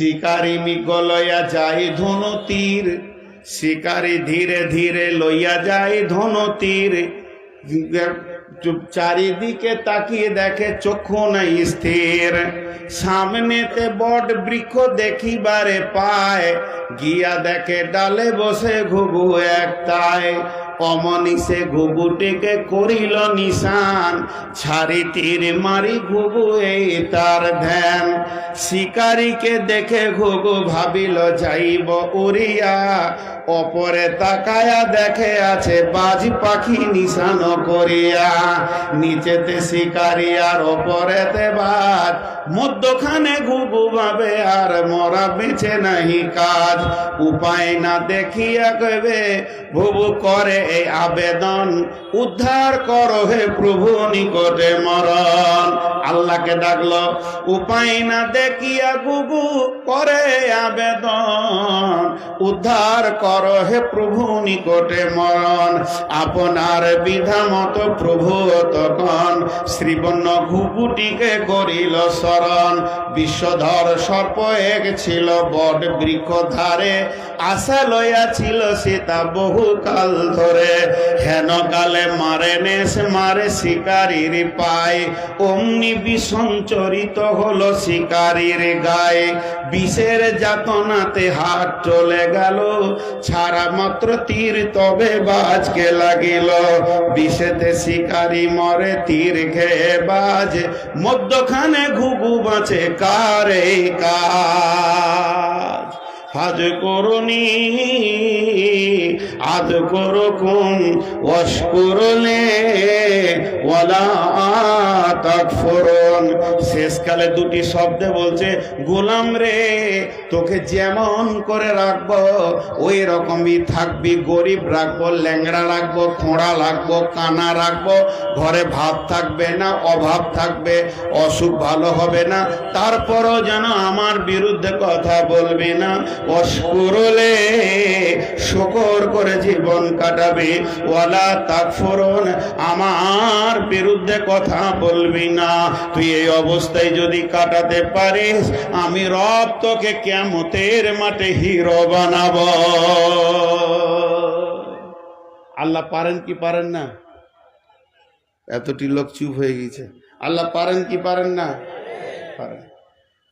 শিকারি গলয়া যায় ধনু তীর শিকারি ধীরে ধীরে লইয়া যায় ধনু তীর চারিদিকে তাকিয়ে দেখে চক্ষু নাই স্থির। সামনেতে বট বৃক্ষ দেখিবারে পায়। গিয়া দেখে ডালে বসে ঘুঘু এক তাই অমনিসে ঘুঘুটিকে করিল নিশান। ছাড়ি তীর মারি ঘুঘু এই তার ধ্যান। শিকারীকে দেখে ঘুঘু ভাবিল, যাইব উড়িয়া। অপরে তাকায়া দেখে আছে বাজ পাখি নিশান করিয়া। নিচেতে শিকারি আর ওপরেতে বাজ। মধ্যখানে ঘুঘু ভাবে আর মরা বেঁচে নাহি কাজ। উপায় না দেখিয়া কবে ভুবু করে এই আবেদন, উদ্ধার করো হে প্রভু নিকটে মরণ। আল্লাহকে ডাকলো, উপায় না দেখিয়া গুগু করে আবেদন। উদ্ধার করো হে প্রভু নিকটে মরণ। আপনার বিধা মতো প্রভু তখন শ্রীবর্ণ ঘুঘুটিকে করিল শরণ বিশ্বধর সর্প এক ছিল, বট বৃক্ষ ধারে আশা লইয়া ছিল সীতা বহু কাল ধরে হেন কালে মারে নেস মারে শিকারির পায়। অমনি বিসঞ্চরিত হলো শিকারির গায়ে। বিষের যাতনাতে হাত চলে গেল, ছাড়া মাত্র তীর তবে বাজকে লাগিল। বিষেতে শিকারি মরে, তীর খেয়ে বাজ। মধ্যখানে ঘুঘু বাঁচে, কারে কাজ? করুনি আদ করুকুম ওয়ালা তাকফুরুন। শেষকালে দুটি শব্দে বলছে, গোলাম রে, তোকে যেমন করে রাখব ওই রকমই থাকবি। গরিব রাখব, ল্যাংড়া রাখব, খোঁড়া রাখব, কানা রাখব। ঘরে ভাব থাকবে না, অভাব থাকবে, অসুখ ভালো হবে না। তারপরও যেন আমার বিরুদ্ধে কথা বলবি না। অস্কুরলে শকর করে জীবন কাটাবে। ওয়ালা তাকফুরুন, আমার বিরুদ্ধে কথা বলবি না। তুই এই অবস্থায় যদি কাটাতে পারিস, আমি রব তোকে কেমতের মাঠে হিরো বানাব। আল্লাহ পারেন কি পারেন না? এতটি লোক চুপ হয়ে গেছে। আল্লাহ পারেন কি পারেন না? পারেন।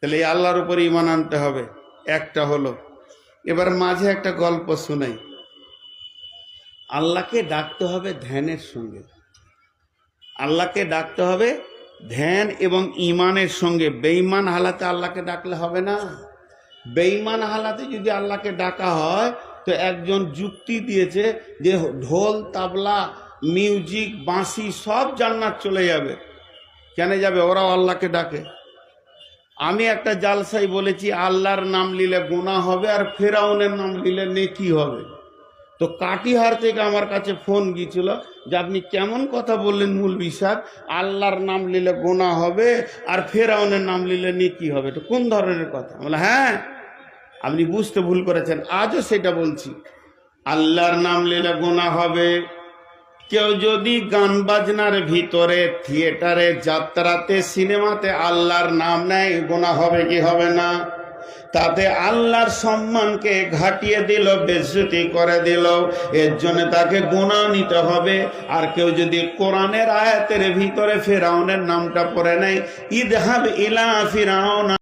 তাহলে এই আল্লাহর উপর ইমান আনতে হবে। একটা হলো এবার মাঝে একটা গল্প শোনাই। আল্লাহকে ডাকতে হবে ধ্যানের সঙ্গে। আল্লাহকে ডাকতে হবে ধ্যান এবং ইমানের সঙ্গে। বেঈমান হালাতে আল্লাহকে ডাকলে হবে না। বেঈমান হালাতে যদি আল্লাহকে ডাকা হয়, তো একজন যুক্তি দিয়েছে যে ঢোল, তাবলা, মিউজিক, বাঁশি সব জান্নাত চলে যাবে। কেন যাবে? ওরাও আল্লাহকে ডাকে। আমি একটা জালসাই বলেছি, আল্লাহর নাম নিলে গোনা হবে আর ফেরাউনের নাম নিলে নেকি হবে। তো কাটিহার থেকে আমার কাছে ফোন গিয়েছিল যে আপনি কেমন কথা বললেন মূল বিষয় আল্লাহর নাম নিলে গোনা হবে আর ফেরাউনের নাম নিলে নেকি হবে। তো কোন ধরনের কথা? বলে হ্যাঁ আপনি বুঝতে ভুল করেছেন, আজও সেটা বলছি। আল্লাহর নাম নিলে গোনা হবে কেউ যদি গান বাজনার ভিতরে থিয়েটারে, যাত্রাতে, সিনেমাতে আল্লাহর নাম নেয় গোনা হবে কি হবে না? তাতে আল্লাহর সম্মানকে ঘাটিয়ে দিল, বেজ্জতি করে দিল। এর জন্য তাকে গোনা নিতে হবে। আর কেউ যদি কোরআনের আয়াতের ভিতরে ফেরাউনের নামটা পড়ে নেয়, ইদহাব ইলা ফিরাউনা।